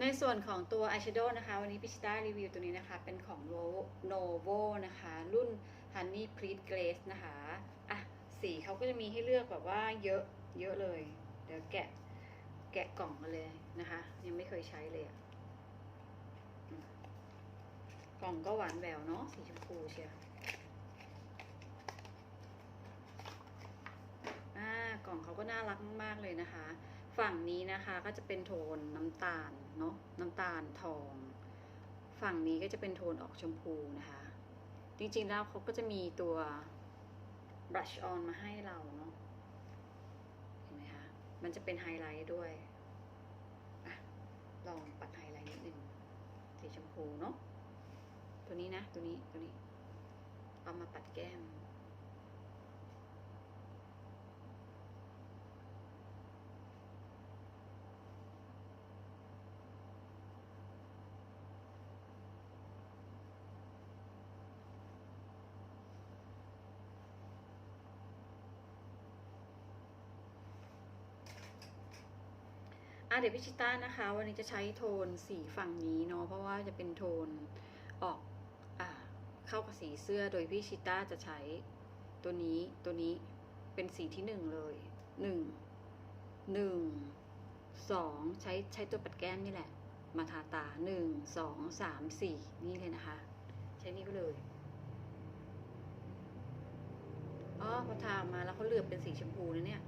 ในส่วนของตัวอายแชโดว์นะคะ วันนี้พิชิต้ารีวิวตัวนี้นะคะ เป็นของ Novo นะคะ รุ่น Honey Pleat Glaze นะคะ อะ สีเขาก็จะมีให้เลือกแบบว่าเยอะเยอะเลย เดี๋ยวแกะแกะกล่องมาเลยนะคะ ยังไม่เคยใช้เลยอะกล่องก็หวานแหววเนาะสีชมพูเชียวอ่ากล่องเขาก็น่ารักมากๆเลยนะคะ ฝั่งนี้นะคะก็จะเป็นโทนน้ำตาลเนาะน้ำตาลทอง ฝั่งนี้ก็จะเป็นโทนออกชมพูนะคะ จริงๆแล้วเขาก็จะมีตัว brush on มาให้เราเนาะเห็นไหมคะมันจะเป็นไฮไลท์ด้วยอะลองปัดไฮไลท์นิดนึงสีชมพูเนาะตัวนี้นะตัวนี้ตัวนี้เอามาปัดแก้ม อะเดี๋ยวพิชิต้านะคะ วันนี้จะใช้โทนสีฝั่งนี้เนาะเพราะว่าจะเป็นโทนออกอ่าเข้ากับสีเสื้อโดยพิชิต้าจะใช้ตัวนี้ตัวนี้เป็นสีที่หนึ่งเลยหนึ่งหนึ่งสองใช้ใช้ตัวปัดแก้มนี่แหละ มาทาตาหนึ่งสองสามสี่นี่เลยนะคะ ใช้นี่ไปเลยอ๋อพอทาออกมาแล้วเขาเหลือบเป็นสีชมพูนะเนี่ย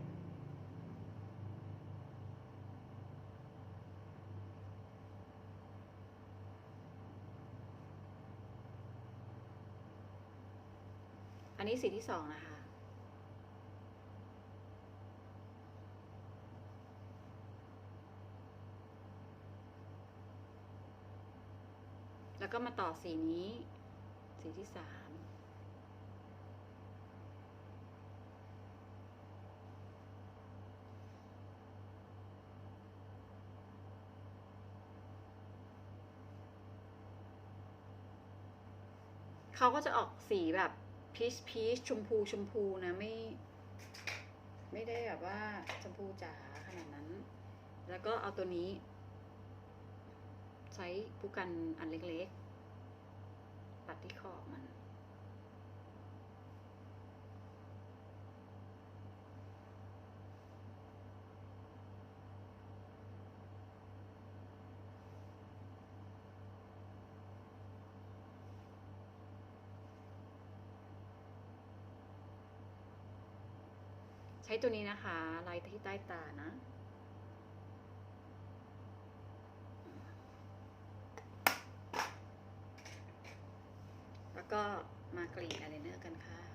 นนี้สีที่สองนะคะ แล้วก็มาต่อสีนี้ สีที่สามเขาก็จะออกสีแบบ พีชพีชชมพูชมพูนะไม่ ไม่ได้แบบว่าชมพูจ๋าขนาดนั้น แล้วก็เอาตัวนี้ ใช้ผู้กันอันเล็กๆ ปัดที่ขอบมัน ใช้ตัวนี้นะคะไลท์ที่ใต้ตานะ แล้วก็มากรีดอะไรเนอร์กันค่ะ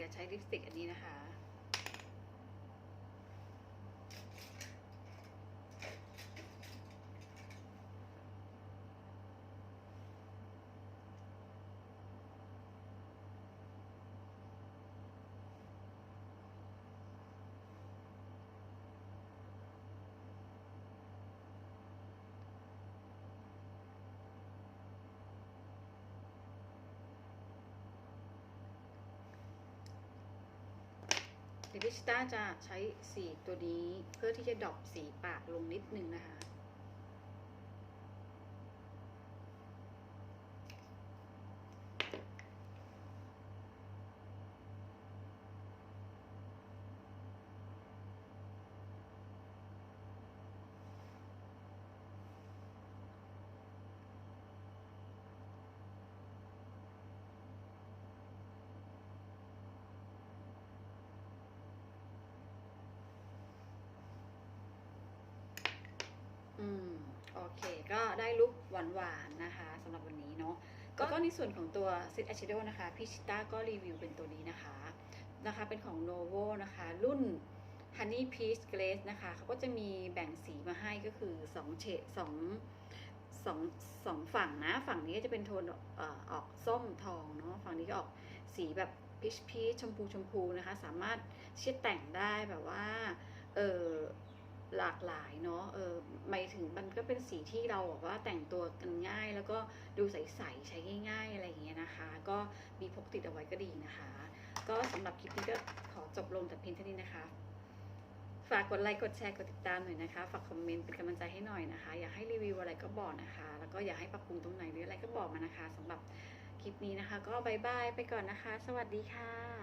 ดี๋ยวใช้ลิปสติกอันนี้นะคะ อ ดี๋ยวพิชิต้าจะใช้สีตัวนี้เพื่อที่จะดรอปสีปากลงนิดนึงนะคะ อืม โอเค ก็ได้ลุคหวานๆนะคะสำหรับวันนี้เนาะก็ก็ในส่วนของตัวซิ t อ y s h a d o w นะคะพี่ชิต้าก็รีวิวเป็นตัวนี้นะคะนะคะ เป็นของ Novo นะคะ รุ่น Honey Peach Glaze นะคะเขาก็จะมีแบ่งสีมาให้ก็คือ 2 เฉด2 2 2 ฝั่งนะ ฝั่งนี้ก็จะเป็นโทนเอ่อออกส้มทองเนาะฝั่งนี้ก็ออกสีแบบพีชพีชชมพูชมพูนะคะ สามารถเช็ดแต่งได้แบบว่า เออ หลากหลายเนาะเออหมายถึงมันก็เป็นสีที่เราแบบว่าแต่งตัวกันง่าย แล้วก็ดูใสๆใช้ง่าย ๆ อะไรอย่างเงี้ยนะคะ ก็มีพกติดเอาไว้ก็ดีนะคะ ก็สำหรับคลิปนี้ก็ขอจบลงแต่เพียงเท่านี้นะคะฝากกดไลค์กดแชร์กดติดตามหน่อยนะคะ ฝากคอมเมนต์เป็นกำลังใจให้หน่อยนะคะ อยากให้รีวิวอะไรก็บอกนะคะ แล้วก็อยากให้ปรับปรุงตรงไหนหรืออะไรก็บอกมานะคะสำหรับคลิปนี้นะคะ ก็บายบายไปก่อนนะคะ สวัสดีค่ะ